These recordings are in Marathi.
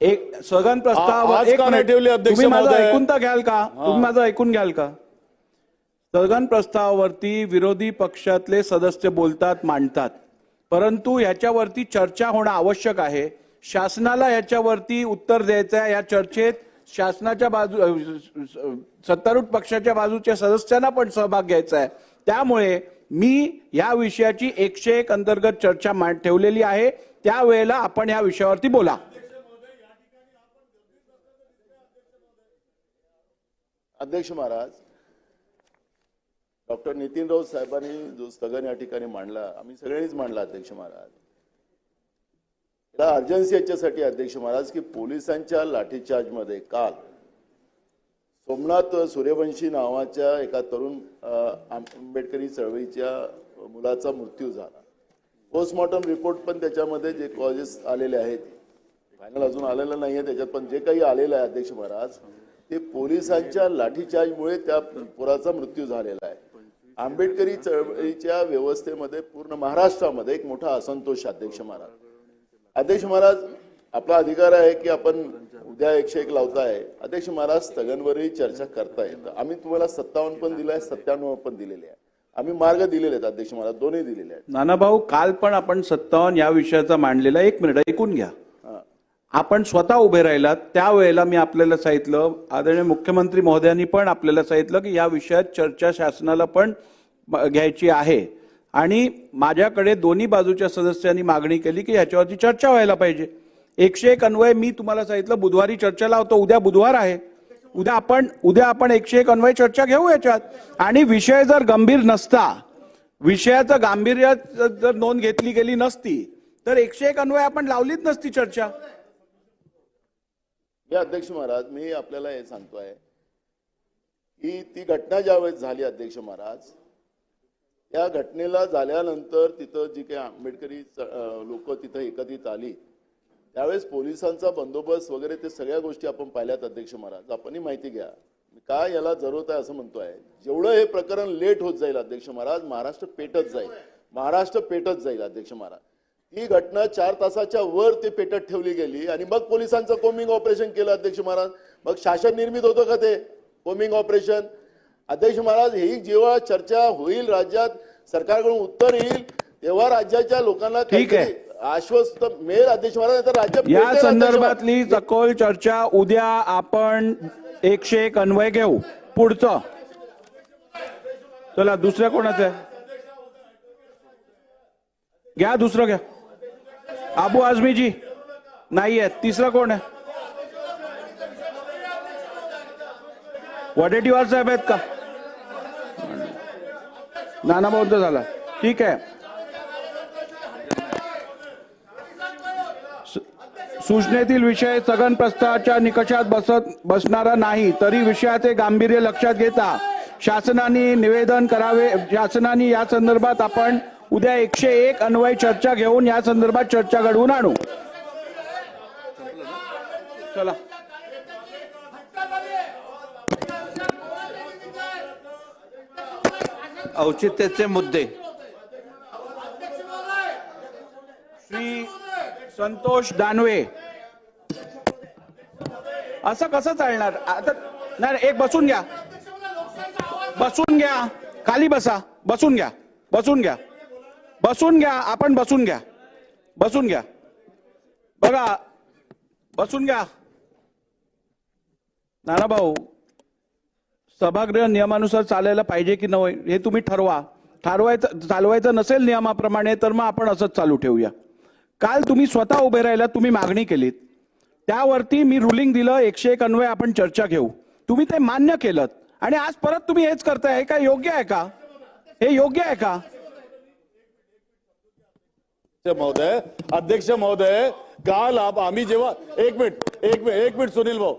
एक स्थगन प्रस्ताव आ- आज एक का नाही मिनिट. ठेवली, अध्यक्ष तुम्ही माझं महोदय? ऐकून तर घ्याल का? तुम्ही माझं ऐकून घ्याल का? स्थगन प्रस्तावावरती विरोधी पक्षातले सदस्य बोलतात मांडतात. परंतु याच्यावरती चर्चा होणं आवश्यक आहे. शासनाला याच्यावरती उत्तर द्यायचं आहे. या चर्चेत शासनाच्या बाजू अ, स- सत्तारूढ पक्षाच्या बाजूच्या सदस्यांना पण सहभाग घ्यायचा आहे. त्यामुळे मी या विषयाची एकशे एक अंतर्गत चर्चा मांड ठेवलेली आहे. त्यावेळेला आपण या विषयावरती बोला. अध्यक्ष महाराज डॉक्टर नितीन राऊत साहेबांनी जो स्थगन या ठिकाणी मांडला आम्ही सगळ्यांनीच मांडला अध्यक्ष महाराज. त्याला अर्जन्सी याच्यासाठी अध्यक्ष महाराज की पोलिसांच्या लाठीचार्जमध्ये काल सोमनाथ सूर्यवंशी नावाच्या एका तरुण आंबेडकरी चळवळीच्या मुलाचा मृत्यू झाला. पोस्टमॉर्टम रिपोर्ट पण त्याच्यामध्ये जे कॉजेस आलेले आहेत फायनल अजून आलेलं नाहीये त्याच्यात पण जे काही आलेलं आहे अध्यक्ष महाराज ते पोलिसांच्या लाठीचार्जमुळे त्या पुराचा मृत्यू झालेला आहे. आंबेडकरी चळवळीच्या व्यवस्थेमध्ये पूर्ण महाराष्ट्रामध्ये एक मोठा असंतोष अध्यक्ष महाराज. अध्यक्ष महाराज आपला अधिकार आहे की आपण उद्या एकशे एक लावताय. अध्यक्ष महाराज स्थगनवरही चर्चा करताय आम्ही तुम्हाला सत्तावन्न पण दिलाय सत्त्याण्णव पण दिलेले आहे. आम्ही मार्ग दिलेले आहेत अध्यक्ष महाराज दोन्ही दिलेले आहेत. नाना भाऊ काल पण आपण सत्तावन्न या विषयाचा मांडलेला एक मिनिट ऐकून घ्या. आपण स्वतः उभे राहिलात त्यावेळेला मी आपल्याला सांगितलं आदरणीय मुख्यमंत्री महोदयांनी पण आपल्याला सांगितलं की या विषयात चर्चा शासनाला पण घ्यायची आहे. आणि माझ्याकडे दोन्ही बाजूच्या सदस्यांनी मागणी केली की ह्याच्यावरती चर्चा व्हायला पाहिजे. एकशे एक अन्वय मी तुम्हाला सांगितलं बुधवारी चर्चा लावतो उद्या बुधवार आहे. उद्या आपण उद्या आपण एकशे एक अन्वय चर्चा घेऊ याच्यात. आणि विषय जर गंभीर नसता विषयाचं गांभीर्य जर नोंद घेतली गेली नसती तर एकशे एक अन्वय आपण लावलीच नसती चर्चा. अध्यक्ष महाराज मी आपल्याला हे सांगतोय. की ती घटना ज्यावेळेस झाली अध्यक्ष महाराज या घटनेला झाल्यानंतर तिथं जी काही आंबेडकरी लोक तिथं एकत्रित आली त्यावेळेस पोलिसांचा बंदोबस्त वगैरे ते सगळ्या गोष्टी आपण पाहिल्यात अध्यक्ष महाराज. आपणही माहिती घ्या. काय याला जरूरत आहे असं म्हणतोय? जेवढं हे प्रकरण लेट होत जाईल अध्यक्ष महाराज महाराष्ट्र पेटत जाईल. महाराष्ट्र पेटत जाईल अध्यक्ष महाराज. ती घटना चार तासाच्या वर ते पेटत ठेवली गेली आणि मग पोलिसांचं कोमिंग ऑपरेशन केलं अध्यक्ष महाराज. मग शासन निर्मित होतं का ते? Combing operation. अध्यक्ष महाराज ही जेव्हा चर्चा होईल राज्यात सरकारकडून उत्तर येईल तेव्हा राज्याच्या लोकांना ठीक आहे. आश्वस्त मिळेल अध्यक्ष महाराज. तर राज्य या. संदर्भातली सखोल चर्चा उद्या आपण एकशे एक अन्वय घेऊ. पुढचं. चला दुसऱ्या कोणाचं आहे? घ्या दुसरं घ्या. आबू आझमीजी नाही आहेत. तिसरं कोण आहे? वडेटीवार साहेब आहेत का? नाना बौद्ध झाला. ठीक आहे. सूचनेतील विषय स्थगन प्रस्तावाच्या निकषात बसत बसणारा नाही तरी विषयाचे गांभीर्य लक्षात घेता शासनाने निवेदन करावे शासनाने या संदर्भात आपण उद्या एकशे एक अन्वय चर्चा घेऊन या संदर्भात चर्चा घडवून आणू. चला. औचित्याचे मुद्दे. श्री संतोष दानवे. असं कसं चालणार? आता नाही एक बसून घ्या. बसून घ्या. खाली बसा. बसून घ्या. बसून घ्या. बसून घ्या आपण बसून घ्या. बसून घ्या. बघा बसून घ्या. नाना भाऊ सभागृह नियमानुसार चालायला पाहिजे की नव्हे हे तुम्ही ठरवा. ठरवायचं चालवायचं नसेल नियमाप्रमाणे तर मग आपण असंच चालू ठेवूया. काल तुम्ही स्वतः उभे राहिला तुम्ही मागणी केलीत. त्यावरती मी रुलिंग दिलं एकशे एक अन्वय आपण चर्चा घेऊ. तुम्ही ते मान्य केलं आणि आज परत तुम्ही हेच करताय का योग्य आहे का? हे योग्य आहे का? महोदय अध्यक्ष महोदय काल आप आम्ही जेव्हा एक मिनिट एक मिनिट एक मिनिट सुनील भाऊ.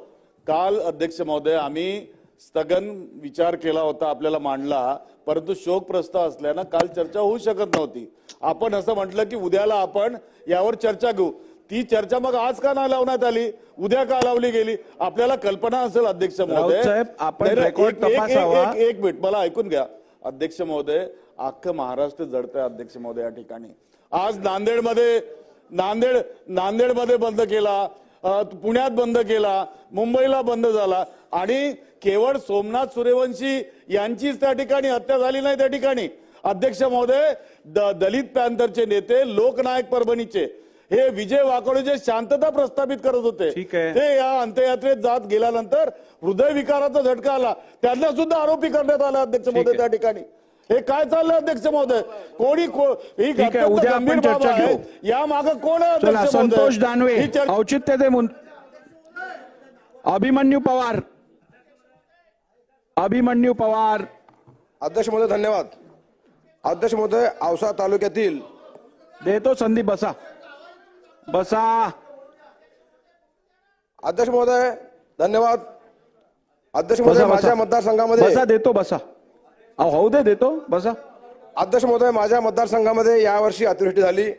काल अध्यक्ष महोदय आम्ही स्थगन विचार केला होता आपल्याला मांडला परंतु शोक प्रस्ताव असल्यानं काल चर्चा होऊ शकत नव्हती. आपण असं म्हटलं की उद्याला आपण यावर चर्चा घेऊ. ती चर्चा मग आज का नाही लावण्यात आली? उद्या का लावली गेली? आपल्याला कल्पना असेल अध्यक्ष महोदय. आपण एक मिनिट मला ऐकून घ्या. अध्यक्ष महोदय अख्खं महाराष्ट्र जडतंय अध्यक्ष महोदय या ठिकाणी. आज नांदेडमध्ये नांदेड नांदेडमध्ये बंद केला पुण्यात बंद केला मुंबईला बंद झाला. आणि केवळ सोमनाथ सूर्यवंशी यांचीच त्या ठिकाणी हत्या झाली नाही त्या ठिकाणी. अध्यक्ष महोदय द- दलित पॅंथरचे नेते लोकनायक परभणीचे. हे विजय वाकोडे जे शांतता प्रस्थापित करत होते ठीक आहे. ते या अंत्ययात्रेत जात गेल्यानंतर हृदयविकाराचा झटका आला. त्यांना सुद्धा आरोपी करण्यात आला अध्यक्ष महोदय त्या ठिकाणी. हे काय चाललंय अध्यक्ष महोदय कोणी ही आहे, अत्यंत उद्या आपण चर्चा आहे. घेऊ. या मागे कोण आहे चला अध्यक्ष महोदय? संतोष दानवे ही चर्चा- औचित्य ते मुन- अभिमन्यू पवार अभिमन्यू पवार अध्यक्ष महोदय धन्यवाद अध्यक्ष महोदय औसा तालुक्यातील देतो संदीप बसा बसा अध्यक्ष महोदय धन्यवाद अध्यक्ष बसा, महोदय बसा. माझ्या मतदारसंघामध्ये बसा देतो बसा अहो होऊ दे देतो. बसा. अध्यक्ष महोदय माझ्या मतदारसंघामध्ये यावर्षी अतिवृष्टी झाली.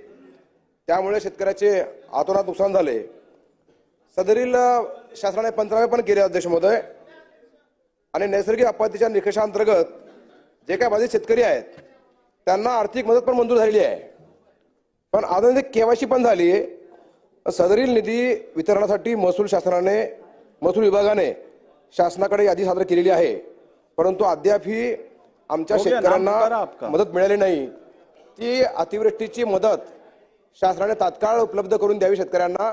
त्यामुळे शेतकऱ्याचे आतोनात नुकसान झाले. सदरील शासनाने पंचनामे पण केले अध्यक्ष महोदय. आणि नैसर्गिक आपत्तीच्या निकषांतर्गत जे काही बाधित शेतकरी आहेत त्यांना आर्थिक मदत पण मंजूर झालेली आहे. पण अजून केवायसी पण झाली. सदरील निधी वितरणासाठी महसूल शासनाने महसूल विभागाने शासनाकडे यादी सादर केलेली आहे. परंतु अद्याप ही आमच्या हो शेतकऱ्यांना. मदत मिळाली नाही. ती अतिवृष्टीची मदत शासनाने तात्काळ उपलब्ध करून द्यावी शेतकऱ्यांना.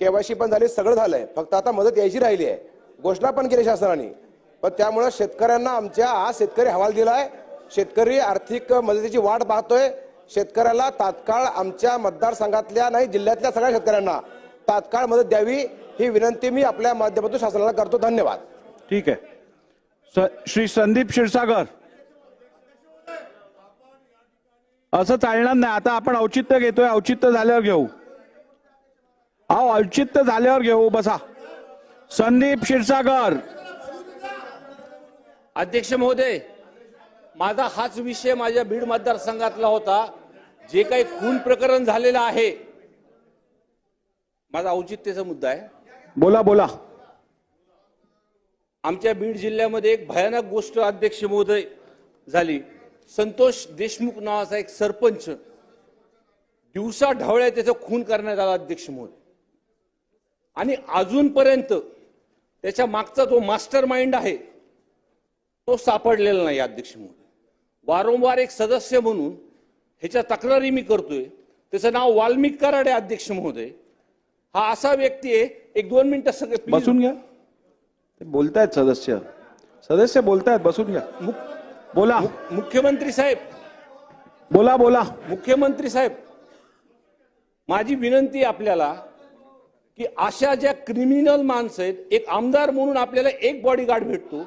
केवायसी पण झाली सगळं झालंय. फक्त आता मदत यायची राहिली आहे. घोषणा पण केली शासनाने. पण त्यामुळे शेतकऱ्यांना आमच्या आज शेतकरी हवाल दिलाय. शेतकरी आर्थिक मदतीची वाट पाहतोय. शेतकऱ्याला तात्काळ आमच्या मतदारसंघातल्या नाही जिल्ह्यातल्या सगळ्या शेतकऱ्यांना तात्काळ मदत द्यावी ही विनंती मी आपल्या माध्यमातून शासनाला करतो. धन्यवाद. ठीक आहे. स- श्री संदीप क्षीरसागर. असं चालणार नाही. आता आपण औचित्य घेतोय. औचित्य झाल्यावर घेऊ. अहो औचित्य झाल्यावर घेऊ. बसा. संदीप क्षीरसागर. अध्यक्ष महोदय माझा हाच विषय माझ्या बीड मतदारसंघातला होता. जे काही खून प्रकरण झालेलं आहे माझा औचित्याचा मुद्दा आहे. बोला बोला. आमच्या बीड जिल्ह्यामध्ये एक भयानक गोष्ट अध्यक्ष महोदय झाली. संतोष देशमुख नावाचा एक सरपंच दिवसा ढवळ्या त्याचा खून करण्यात आला अध्यक्ष महोदय आणि अजूनपर्यंत त्याच्या मागचा जो मास्टर माइंड आहे तो सापडलेला नाही अध्यक्ष महोदय वारंवार एक सदस्य म्हणून ह्याच्या तक्रारी मी करतोय. त्याचं नाव वाल्मिक कराडे अध्यक्ष महोदय. हा असा व्यक्ती आहे एक दोन मिनिटं सगळे. बसून घ्या. बोलतायत सदस्य. सदस्य बोलतायत बसून घ्या. बोला. मुख्यमंत्री साहेब. बोला बोला. मुख्यमंत्री साहेब माझी विनंती आपल्याला की अशा ज्या क्रिमिनल माणसं आहेत एक आमदार म्हणून आपल्याला एक बॉडीगार्ड भेटतो.